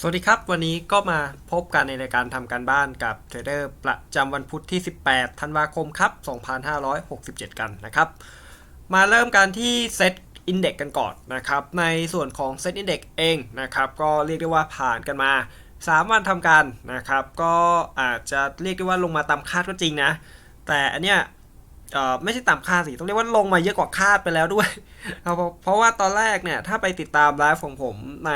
สวัสดีครับ วันนี้ก็มาพบกันในรายการทำการบ้านกับเทรดเดอร์ประจำวันพุธที่ 18 ธันวาคมครับ 2567 กันนะครับ มาเริ่มกันที่เซตอินเด็กกันก่อนนะครับ ในส่วนของเซตอินเด็กเองนะครับ ก็เรียกได้ว่าผ่านกันมา 3 วันทำการนะครับ ก็อาจจะเรียกได้ว่าลงมาตามคาดก็จริงนะ แต่อันเนี้ยไม่ใช่ตามคาดสิ ต้องเรียกว่าลงมาเยอะกว่าคาดไปแล้วด้วย เพราะเพราะว่าตอนแรกเนี่ย ถ้าไปติดตามไลฟ์ของผมใน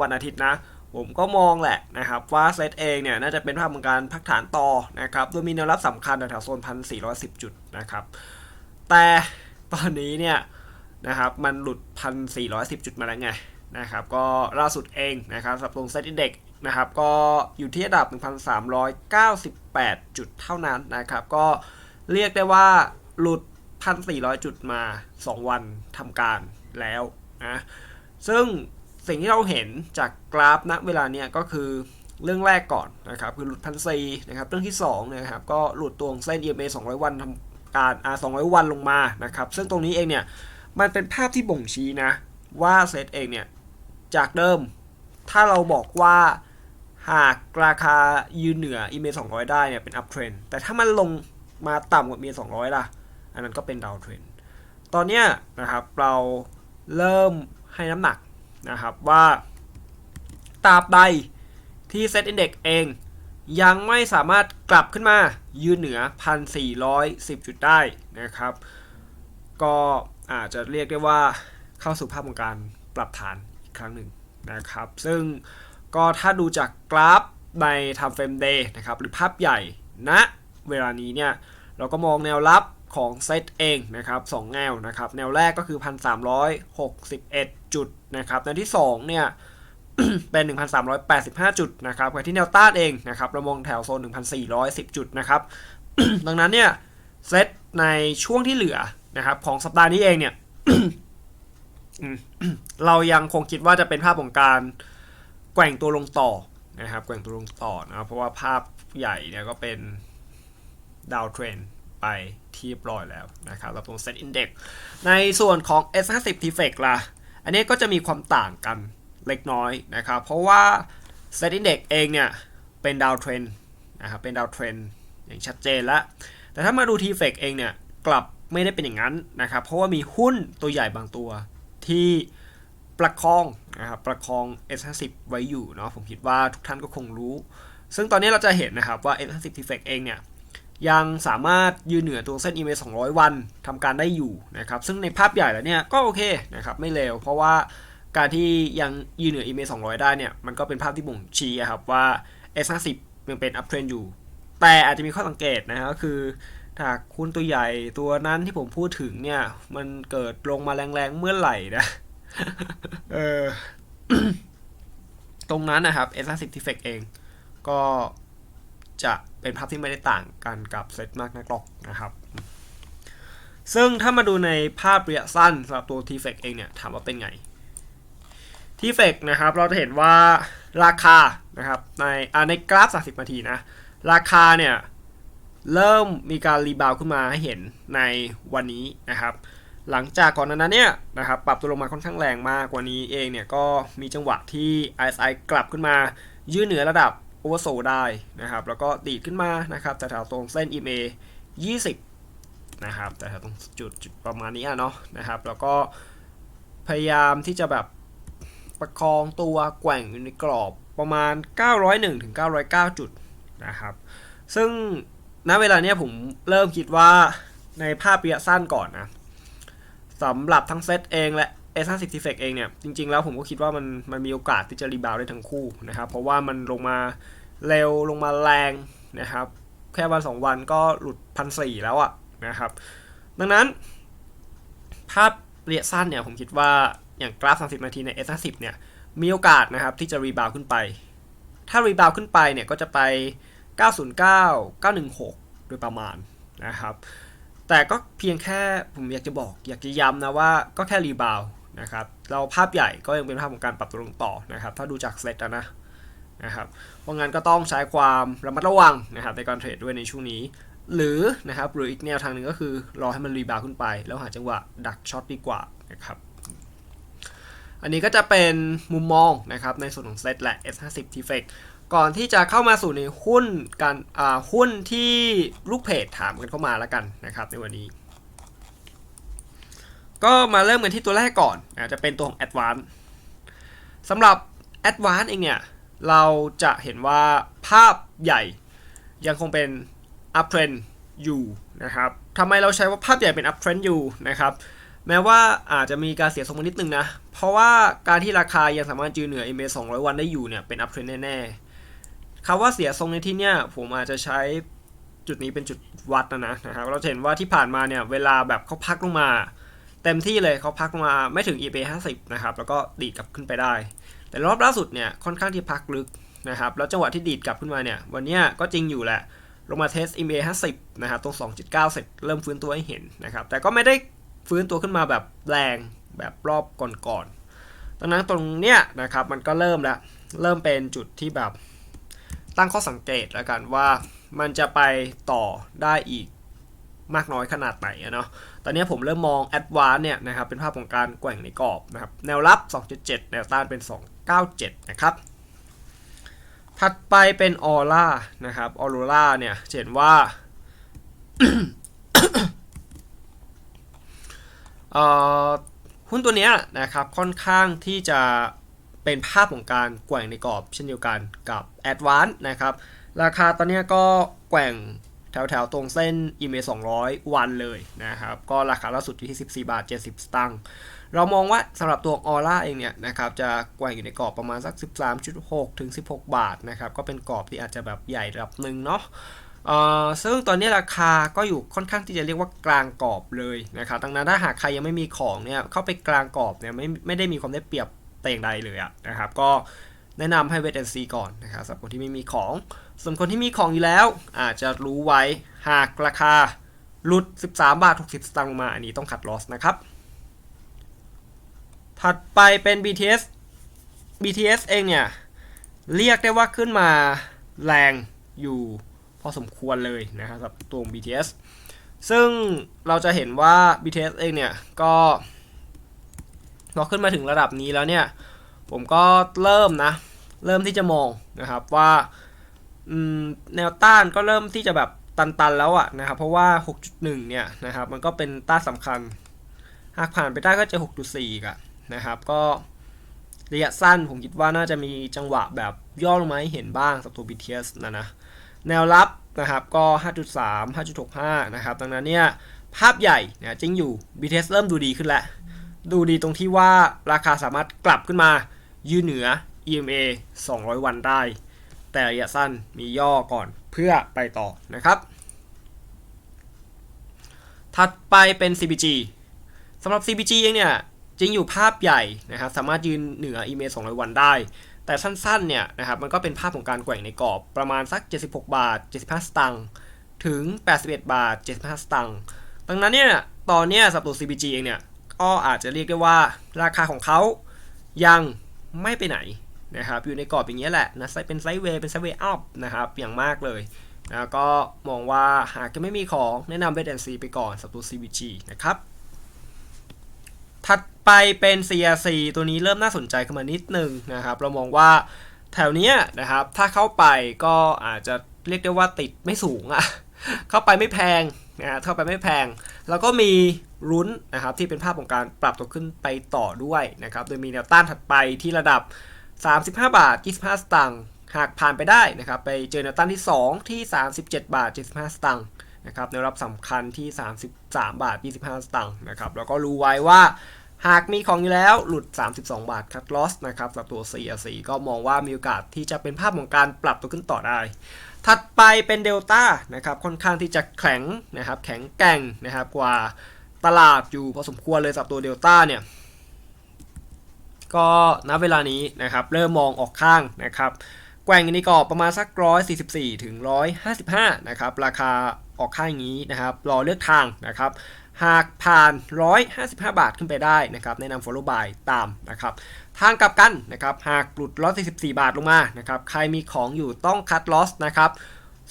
วันอาทิตย์นะ ผมก็มองแหละนะครับว่าเซตเองเนี่ยน่าจะเป็นภาพของการพักฐานต่อนะครับโดยมีแนวรับสำคัญแถวโซนพันสี่จุดนะครับ แต่ตอนนี้เนี่ยนะครับมันหลุดพันสี่จุดมาแล้วไงนะครับก็ล่าสุดเองนะครับสำหรับตรงเซตอินเด็กนะครับก็อยู่ที่ระดับ 1,398 จุดเท่านั้นนะครับ ก็เรียกได้ว่าหลุด 1,400 จุดมา 2 วันทำการแล้วนะซึ่ง สิ่งที่เราเห็นจากกราฟณเวลาเนี้ยก็คือเรื่องแรกก่อนนะครับคือหลุดพันซีนะครับเรื่องที่2นะครับก็หลุดตัวของเส้น EMA 200 วันทำการอ่า200 วันลงมานะครับซึ่งตรงนี้เองเนี่ยมันเป็นภาพที่บ่งชี้นะว่าเซตเองเนี่ยจากเดิม ถ้าเราบอกว่าหากราคายืนเหนือ EMA 200 ได้เนี่ยเป็น up trend แต่ถ้ามันลงมาต่ำกว่า EMA 200 ล่ะ อันนั้นก็เป็น down trend ตอนเนี้ยนะครับเราเริ่มให้น้ำหนัก นะครับว่าตราบใดที่ Set Index เองยังไม่สามารถกลับขึ้นมายืนเหนือ 1,410 จุดได้นะครับ ก็อาจจะเรียกได้ว่าเข้าสู่ภาพของการปรับฐานอีกครั้งหนึ่งนะครับ ซึ่งก็ถ้าดูจากกราฟใน Time Frame Day นะครับหรือภาพใหญ่ณนะเวลานี้เนี่ย เราก็มองแนวรับ ของเซตเองนะครับสองแนวนะครับแนวแรกก็คือ 1,361 จุดนะครับแนวที่2เนี่ยเป็น 1,385 จุดนะครับไปที่แนวต้านเองนะครับเรามองแถวโซน 1,410 จุดนะครับดังนั้นเนี่ยเซตในช่วงที่เหลือนะครับของสัปดาห์นี้เองเนี่ยเรายังคงคิดว่าจะเป็นภาพของการแกว่งตัวลงต่อนะครับแกว่งตัวลงต่อนะเพราะว่าภาพใหญ่เนี่ยก็เป็นดาวเทรนไป ที่เรียบร้อยแล้วนะครับเราตรง Set Index ในส่วนของ S50 t f e c ล่ะ อันนี้ก็จะมีความต่างกันเล็กน้อยนะครับ เพราะว่า Set Index เองเนี่ยเป็นดาวเทรนนะครับเป็นดาวเทรนอย่างชัดเจนแล้ว แต่ถ้ามาดู t f e c เองเนี่ยกลับไม่ได้เป็นอย่างนั้นนะครับ เพราะว่ามีหุ้นตัวใหญ่บางตัวที่ประคองนะครับประคอง S50 ไว้อยู่เนาะผมคิดว่าทุกท่านก็คงรู้ ซึ่งตอนนี้เราจะเห็นนะครับว่า S50 t f e c เองเนี่ย ยังสามารถยืนเหนือตัวเส้น EMA 200 วันทำการได้อยู่นะครับ ซึ่งในภาพใหญ่แล้วเนี่ยก็โอเคนะครับไม่เลวเพราะว่าการที่ยังยืนเหนือ EMA 200 ได้เนี่ยมันก็เป็นภาพที่บ่งชี้ครับว่า S50 ยังเป็น up trend อยู่ แต่อาจจะมีข้อสังเกตนะฮะก็คือถ้าคุณตัวใหญ่ตัวนั้นที่ผมพูดถึงเนี่ย มันเกิดลงมาแรงๆเมื่อไหร่นะเออตรงนั้นนะครับ S50 t f e c เอง ก็ จะเป็นภาพที่ไม่ได้ต่างกันกับเซตมากนักหรอกนะครับ ซึ่งถ้ามาดูในภาพระยะสั้นสำหรับตัว t f e c เองเนี่ยถามว่าเป็นไง t f e c นะครับเราจะเห็นว่าราคานะครับในในกราฟ 30 นาทีนะ ราคาเนี่ยเริ่มมีการรีบาวขึ้นมาให้เห็นในวันนี้นะครับ หลังจากก่อนหนานั้นเนี่ยนะครับปรับตัวลงมาค่อนข้างแรงมากกว่านี้เองเนี่ยก็มีจังหวะที่ RSI กลับขึ้นมา ยืดเหนือระดับ เวอร์โซได้นะครับ แล้วก็ดีดขึ้นมานะครับแต่แถวตรงเส้น EMA 20 นะครับแต่แถวตรงจุดจุดประมาณนี้เนาะนะครับ แล้วก็พยายามที่จะแบบประคองตัวแกว่งอยู่ในกรอบประมาณ 901ถึง909 จุดนะครับ ซึ่งณเวลาเนี้ยผมเริ่มคิดว่าในภาพระยะสั้นก่อนนะสำหรับทั้งเซตเองและ S50 t f e c เฟกเองเนี่ย จริงๆแล้วผมก็คิดว่ามันมันมีโอกาสที่จะรีบาวได้ทั้งคู่นะครับ เพราะว่ามันลงมาเร็วลงมาแรงนะครับ แค่วัน2วันก็หลุดพันสี่แล้วอะนะครับ ดังนั้นภาพเระยสั้นเนี่ยผมคิดว่าอย่างกราฟ 30 นาทีใน S50 เนี่ยมีโอกาสนะครับที่จะรีบาวขึ้นไป ถ้ารีบาวขึ้นไปเนี่ยก็จะไป 909 916 โดยประมาณนะครับ แต่ก็เพียงแค่ผมอยากจะบอก อยากจะย้ำนะว่าก็แค่รีบาว นะครับเราภาพใหญ่ก็ยังเป็นภาพของการปรับตัวลงต่อนะครับ ถ้าดูจากเซตนะนะครับเพราะงั้นก็ต้องใช้ความระมัดระวังนะครับในการเทรดด้วยในช่วงนี้ หรือนะครับหรืออีกแนวทางหนึ่งก็คือรอให้มันรีบาวขึ้นไป แล้วหาจังหวะดักช็อตดีกว่านะครับอันนี้ก็จะเป็นมุมมองนะครับในส่วนของเซตและ S50 t f e c ก่อนที่จะเข้ามาสู่ในหุ้นการหุ้นที่ลูกเพจถามกันเข้ามาแล้วกันนะครับในวันนี้ ก็มาเริ่มกันที่ตัวแรกก่อนนะจะเป็นตัวของ Advance สำหรับ Advance เองเนี่ย เราจะเห็นว่าภาพใหญ่ยังคงเป็น up trend อยู่นะครับทำไมเราใช้ว่าภาพใหญ่เป็น up trend อยู่นะครับ แม้ว่าอาจจะมีการเสียทรงมานิดนึงนะ เพราะว่าการที่ราคายังสามารถยืนเหนือ EMA 200 วันได้อยู่เนี่ยเป็น up trend แน่ๆคำว่าเสียทรงในที่เนี้ยผมอาจจะใช้จุดนี้เป็นจุดวัดนะนะนะครับ เราเห็นว่าที่ผ่านมาเนี่ยเวลาแบบเขาพักลงมา เต็มที่เลยเขาพักมาไม่ถึง EMA 50 นะครับ แล้วก็ดีดกลับขึ้นไปได้ แต่รอบล่าสุดเนี่ยค่อนข้างที่พักลึกนะครับ แล้วจังหวะที่ดีดกลับขึ้นมาเนี่ยวันนี้ก็จริงอยู่แหละ ลงมาเทส EMA 50 นะครับ ตรง 2.9 เสร็จเริ่มฟื้นตัวให้เห็นนะครับ แต่ก็ไม่ได้ฟื้นตัวขึ้นมาแบบแรงแบบรอบก่อนๆ ดังนั้นตรงเนี้ยนะครับมันก็เริ่มแล้ว เริ่มเป็นจุดที่แบบตั้งข้อสังเกตแล้วกันว่ามันจะไปต่อได้อีก มากน้อยขนาดไหนอะเนาะ ตอนนี้ผมเริ่มมอง Advance เนี่ยนะครับเป็นภาพของการแกว่งในกรอบนะครับ แนวรับ 2.7 แนวต้านเป็น 297 นะครับ ถัดไปเป็นออร่านะครับ ออโรราเนี่ยเห็นว่าอ่อหุ้นตัวเนี้ยนะครับค่อนข้างที่จะเป็นภาพของการแกว่งในกรอบ เช่นเดียวกันกับ a d v a n c e นะครับ ราคาตอนนี้ก็แกว่ง แถวๆตรงเส้น EMA 200 วันเลยนะครับ ก็ราคาล่าสุดอยู่ที่ 14 บาท 70 สตางค์เรามองว่าสำหรับตัวออร่าเองเนี่ยนะครับจะแกว่งอยู่ในกรอบประมาณสัก 13.6 ถึง 16 บาทนะครับ ก็เป็นกรอบที่อาจจะแบบใหญ่ระดับหนึ่งเนาะเอ่อซึ่งตอนนี้ราคาก็อยู่ค่อนข้างที่จะเรียกว่ากลางกรอบเลยนะครับดังนั้นถ้าหากใครยังไม่มีของเนี่ยเข้าไปกลางกรอบเนี่ยไม่ไม่ได้มีความได้เปรียบแต่อย่างใดเลยอะนะครับ ก็ แนะนำให้เวทแอนซีก่อนนะครับสำหรับคนที่ไม่มีของส่วนคนที่มีของอยู่แล้ว อาจจะรู้ไว้หากราคาหลุด 13 บาท 60 สตางค์ลงมา อันนี้ต้องขัดลอสนะครับ ถัดไปเป็น BTS BTS เองเนี่ย เรียกได้ว่าขึ้นมาแรงอยู่พอสมควรเลยนะครับสำหรับตัว BTS ซึ่งเราจะเห็นว่า BTS เองเนี่ย ก็พอขึ้นมาถึงระดับนี้แล้วเนี่ย ผมก็เริ่มนะ เริ่มที่จะมองนะครับว่าแนวต้านก็เริ่มที่จะแบบตันๆแล้วอะนะครับเพราะว่า 6.1 เนี่ยนะครับมันก็เป็นต้านสำคัญ หากผ่านไปได้ก็จะ 6.4กันนะครับก็ระยะสั้นผมคิดว่าน่าจะมีจังหวะแบบย่อลงมาให้เห็นบ้างสำหรับตัว BTS นะนะแนวรับนะครับก็ 5.3 5.65 นะครับดังนั้นเนี่ยภาพใหญ่เนะจริงอยู่ BTS เริ่มดูดีขึ้นแล้ว ดูดีตรงที่ว่าราคาสามารถกลับขึ้นมา ยืนเหนือ EMA 200 วันได้ แต่ระยะสั้นมีย่อก่อนเพื่อไปต่อนะครับ ถัดไปเป็น CBG สำหรับ CBG เองเนี่ยจริงอยู่ภาพใหญ่นะครับสามารถยืนเหนือ EMA 200 วันได้ แต่สั้นๆเนี่ยนะครับมันก็เป็นภาพของการแกว่งในกรอบประมาณสัก 76 บาท 75 สตางค์ถึง 81 บาท 75 สตางค์ดังนั้นเนี่ยตอนเนี้ยสับตัว CBG เองเนี่ยก็อาจจะเรียกได้ว่าราคาของเขายัง ไม่ไปไหนนะครับอยู่ในกรอบอย่างเงี้ยแหละนะเป็นไซด์เวย์เป็นไซด์เวย์อัพนะครับอย่างมากเลยนะก็มองว่าหากจะไม่มีของแนะนำเบสแอนซีไปก่อนสำหรับตัว CBG นะครับ ถัดไปเป็น CRC ตัวนี้เริ่มน่าสนใจขึ้นมานิดนึงนะครับ เรามองว่าแถวเนี้ยนะครับ ถ้าเข้าไปก็อาจจะเรียกได้ว่าติดไม่สูงอะ่ะ เข้าไปไม่แพงนะเข้าไปไม่แพง แล้วก็มี รุ้นนะครับที่เป็นภาพของการปรับตัวขึ้นไปต่อด้วยนะครับโดยมีแนวต้านถัดไปที่ระดับ 35 บาท 25 สตางค์หากผ่านไปได้นะครับไปเจอแนวต้านที่ 2 ที่ 37 บาท 75 สตางค์นะครับแนวรับสำคัญที่ 33 บาท 25 สตางค์นะครับแล้วก็รู้ไว้ว่าหากมีของอยู่แล้วหลุด 32 บาทคัดลอสนะครับสำหรับตัว CRC ก็มองว่ามีโอกาสที่จะเป็นภาพของการปรับตัวขึ้นต่อได้ ถัดไปเป็นเดลต้านะครับค่อนข้างที่จะแข็งนะครับแข็งแกร่งนะครับกว่า ตลาดอยู่พอสมควรเลยสำหรับตัวเดลต้าเนี่ยก็ณเวลานี้นะครับเริ่มมองออกข้างนะครับแกว่งในกรอบประมาณสัก 144 ถึง 155 นะครับ ราคาออกข้างอย่างนี้นะครับ รอเลือกทางนะครับ หากผ่าน 155 บาทขึ้นไปได้นะครับ แนะนำ follow buy ตามนะครับ ทางกลับกันนะครับ หากหลุด 144 บาทลงมานะครับ ใครมีของอยู่ต้องคัด loss นะครับ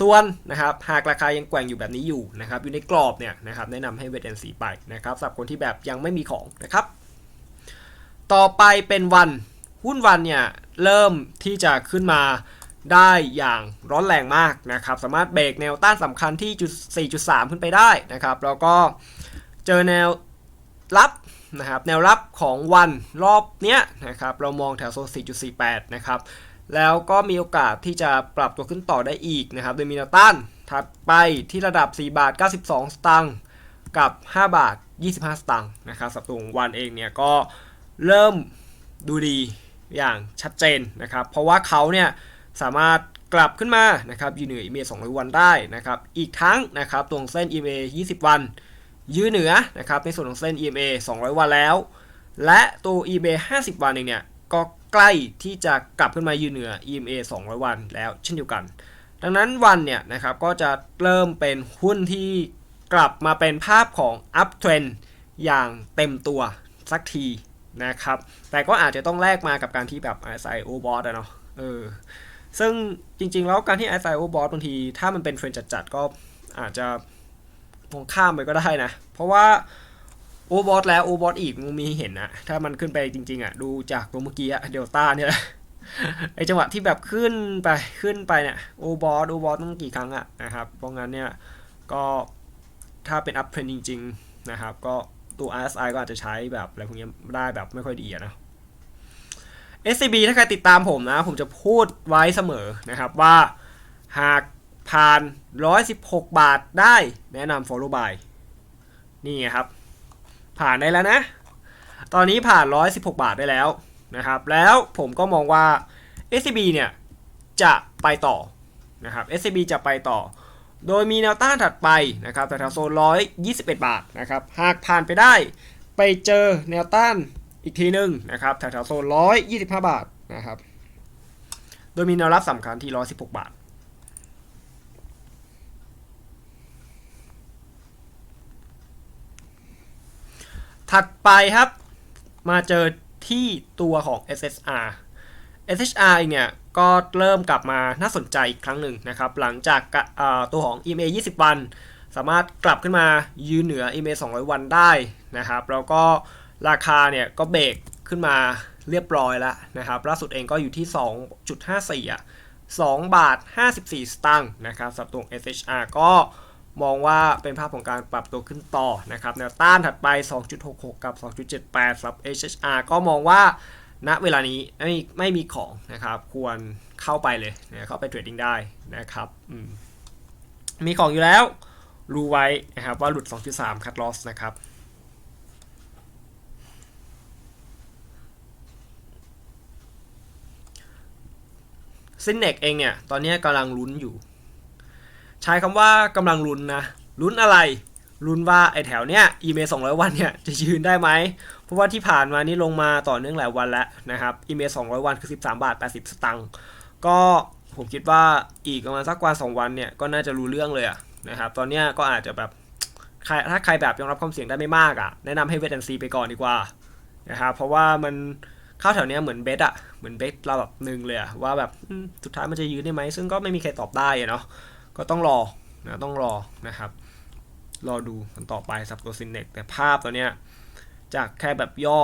ส่วนนะครับหากราคายังแกว่งอยู่แบบนี้อยู่นะครับอยู่ในกรอบเนี่ยนะครับแนะนำให้เวทแอนซีไปนะครับสำหรับคนที่แบบยังไม่มีของนะครับ ต่อไปเป็นวันหุ้นวันเนี่ยเริ่มที่จะขึ้นมาได้อย่างร้อนแรงมากนะครับสามารถเบรกแนวต้านสำคัญที่จุด4.3 ขึ้นไปได้นะครับแล้วก็เจอแนวรับนะครับแนวรับของวันรอบเนี้ยนะครับเรามองแถวโซน4.48 นะครับ แล้วก็มีโอกาสที่จะปรับตัวขึ้นต่อได้อีกนะครับ โดยมีแนวต้านถัดไปที่ระดับ 4 บาท 92 สตางค์กับ 5 บาท 25 สตางค์นะครับสัปดาห์ของวันเองเนี่ยก็เริ่มดูดีอย่างชัดเจนนะครับ เพราะว่าเขาเนี่ยสามารถกลับขึ้นมานะครับยืนเหนือ EMA 200 วันได้นะครับ อีกทั้งนะครับตรงเส้น EMA 20 วัน ยืนเหนือนะครับในส่วนของเส้น EMA 200 วันแล้ว และตัว EMA 50 วันเองเนี่ยก็ ใกล้ที่จะกลับขึ้นมายืนเหนือ EMA 200 วันแล้วเช่นเดียวกัน ดังนั้นวันเนี่ยนะครับก็จะเริ่มเป็นหุ้นที่กลับมาเป็นภาพของ up trend อย่างเต็มตัวสักทีนะครับ แต่ก็อาจจะต้องแลกมากับการที่แบบ RSI overbought อะเนาะเออซึ่งจริงๆ แล้วการที่ RSI overbought บางที ถ้ามันเป็นเทรนจัดๆ ก็อาจจะมองข้ามไปก็ได้นะ เพราะว่า overbought แล้ว overbought อีกมันมีเห็นนะถ้ามันขึ้นไปจริง ๆอะดูจากตัวเมื่อกี้อะเดลต้าเนี่ยไอจังหวะที่แบบขึ้นไปขึ้นไปเนี่ย overbought overbought ต้องกี่ครั้งอะนะครับเพราะงั้นเนี่ยก็ถ้าเป็น up trend จริง ๆ นะครับ ก็ตัว RSI ก็อาจจะใช้แบบอะไรพวกนี้ได้แบบไม่ค่อยดีอะนะ SCB ถ้าใครติดตามผมนะ ผมจะพูดไว้เสมอนะครับว่าหากผ่าน 116 บาทได้แนะนำ follow by นี่ไงครับ ผ่านได้แล้วนะ ตอนนี้ผ่าน 116 บาทได้แล้วนะครับ แล้วผมก็มองว่า SCB เนี่ย จะไปต่อนะครับ SCB จะไปต่อ โดยมีแนวต้านถัดไปนะครับแถวๆโซน 121 บาทนะครับ หากผ่านไปได้ไปเจอแนวต้านอีกทีหนึ่งนะครับแถวๆโซน 125 บาทนะครับ โดยมีแนวรับสำคัญที่ 116 บาท ถัดไปครับ มาเจอที่ตัวของ SSR SHR เองเนี่ยก็เริ่มกลับมาน่าสนใจอีกครั้งหนึ่งนะครับ หลังจากตัวของ EMA 20 วัน สามารถกลับขึ้นมายืนเหนือ EMA 200 วันได้นะครับ แล้วก็ราคาเนี่ยก็เบรกขึ้นมาเรียบร้อยแล้วนะครับ ล่าสุดเองก็อยู่ที่ 2.54อะ2บาท 54 สตางค์นะครับสำหรับตัว SHR ก็ มองว่าเป็นภาพของการปรับตัวขึ้นต่อนะครับแนวต้านถัดไป 2.66 กับ 2.78สำหรับ HHR ก็มองว่าณเวลานี้ไม่ไม่มีของนะครับ ควรเข้าไปเลยนะเข้าไปเทรดดิ้งได้นะครับมมีของอยู่แล้ว รู้ไว้นะครับว่าหลุด 2.3 คัดลอสนะครับซินเนกเองเนี่ย ตอนนี้กำลังลุ้นอยู่ ใช้คำว่ากำลังลุ้นนะลุ้นอะไรลุ้นว่าไอแถวเนี้ยอีเมล200วันเนี่ยจะยืนได้ไหม เพราะว่าที่ผ่านมานี่ลงมาต่อเนื่องหลายวันแล้วนะครับอีเมล200วันคือ13บาท80สตังค์ก็ผมคิดว่าอีกประมาณสักวัน2วันเนี่ยก็น่าจะรู้เรื่องเลยอะนะครับตอนเนี้ยก็อาจจะแบบใครถ้าใครแบบยอมรับความเสี่ยงได้ไม่มากอะแนะนำให้เวทแอนซีไปก่อนดีกว่านะครับเพราะว่ามันข้าวแถวเนี้ยเหมือนเบสอะเหมือนเบสเราแบบหนึ่งเลยอะว่าแบบสุดท้ายมันจะยืนได้ไหมซึ่งก็ไม่มีใครตอบได้อะเนาะ ก็ต้องรอนะต้องรอนะครับ รอดูกันต่อไปสับตัวซินเน็กแต่ภาพตัวเนี้ยจากแค่แบบย่อ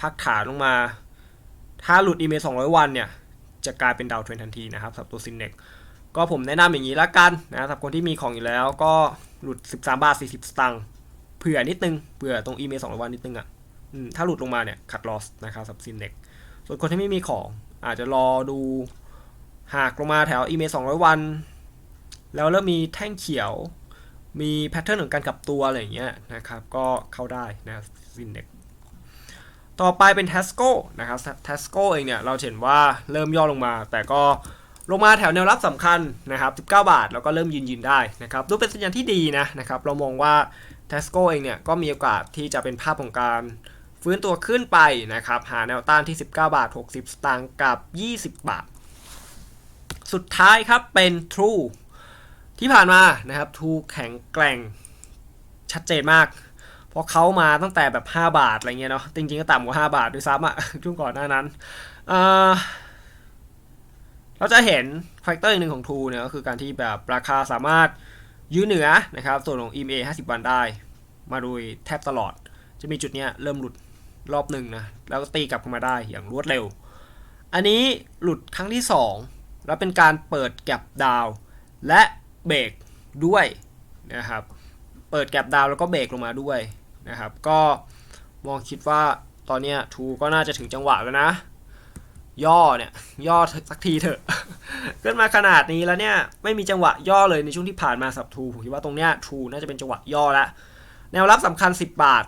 พักฐานลงมา ถ้าหลุดอีเมล200 วันเนี่ย จะกลายเป็นดาวเทรนทันทีนะครับสับตัวซินเน็กก็ผมแนะนำอย่างนี้ละกันนะสำหรับคนที่มีของอยู่แล้วก็หลุด 13 บาท 40 สตางค์เผื่อนิดนึงเผื่อตรงอีเมล200 วันนิดนึงอะอืมถ้าหลุดลงมาเนี่ยคัดลอสนะครับสับซินเน็กส่วนคนที่ไม่มีของอาจจะรอดูหากลงมาแถวอีเมล200 วัน แล้วเริ่มมีแท่งเขียว มีแพทเทิร์นของการกลับตัวอะไรอย่างเงี้ยนะครับ ก็เข้าได้นะซินเด็กต่อไปเป็น Tesco นะครับ Tesco เองเนี่ย เราเห็นว่าเริ่มย่อลงมา แต่ก็ลงมาแถวแนวรับสำคัญนะครับ 19 บาท แล้วก็เริ่มยืนยืนได้นะครับ ดูเป็นสัญญาณที่ดีนะนะครับ เรามองว่า Tesco เองเนี่ย ก็มีโอกาสที่จะเป็นภาพของการฟื้นตัวขึ้นไปนะครับ หาแนวต้านที่ 19 บาท 60 สตางค์กับ 20 บาท สุดท้ายครับเป็น True ที่ผ่านมานะครับทูแข็งแกร่งชัดเจนมาก เพราะเขามาตั้งแต่แบบ 5 บาทอะไรเงี้ยเนาะจริงๆก็ต่ำกว่า 5 บาทด้วยซ้ำอะช่วงก่อนหน้านั้นเเราจะเห็นแฟกเตอร์อีกหนึ่งของทูเนี่ยก็คือการที่แบบราคาสามารถยืนเหนือนะครับส่วนของ EMA 50 วันได้ มาโดยแทบตลอด จะมีจุดเนี้ยเริ่มหลุดรอบหนึ่งนะ แล้วก็ตีกลับเข้ามาได้อย่างรวดเร็ว อันนี้หลุดครั้งที่ 2 แล้วเป็นการเปิดแก็บดาว และ เบรกด้วยนะครับ เปิดแก็บดาวแล้วก็เบรกลงมาด้วยนะครับ ก็มองคิดว่าตอนนี้ทูก็น่าจะถึงจังหวะแล้วนะ ย่อเนี่ย ย่อสักทีเถอะ ขึ้นมาขนาดนี้แล้วเนี่ยไม่มีจังหวะย่อเลยในช่วงที่ผ่านมาสับทูผมคิดว่าตรงเนี้ยทูน่าจะเป็นจังหวะย่อแล้วแนวรับสำคัญ 10 บาท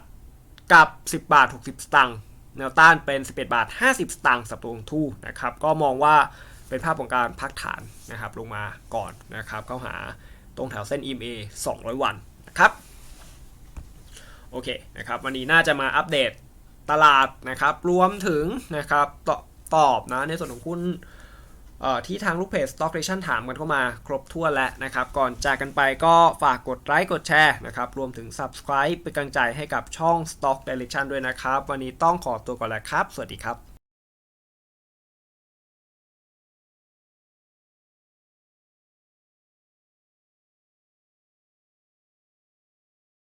กับ 10 บาท 60 สตางค์แนวต้านเป็น 11 บาท 50 สตางค์สับตัวของทูนะครับก็มองว่า เป็นภาพของการพักฐานนะครับลงมาก่อนนะครับเข้าหาตรงแถวเส้น EMA 200 วันนะครับโอเคนะครับวันนี้น่าจะมาอัปเดตตลาดนะครับรวมถึงนะครับตตอบนะในส่วนของหุ้นเอ่อที่ทางลูกเพจ Stock Direction ถามกันเข้ามาครบถ้วนแล้วนะครับ ก่อนจากกันไปก็ฝากกดไลค์กดแชร์นะครับ รวมถึง Subscribe เป็นกำลังใจให้กับช่อง Stock Direction ด้วยนะครับ วันนี้ต้องขอตัวก่อนแล้วครับ สวัสดีครับ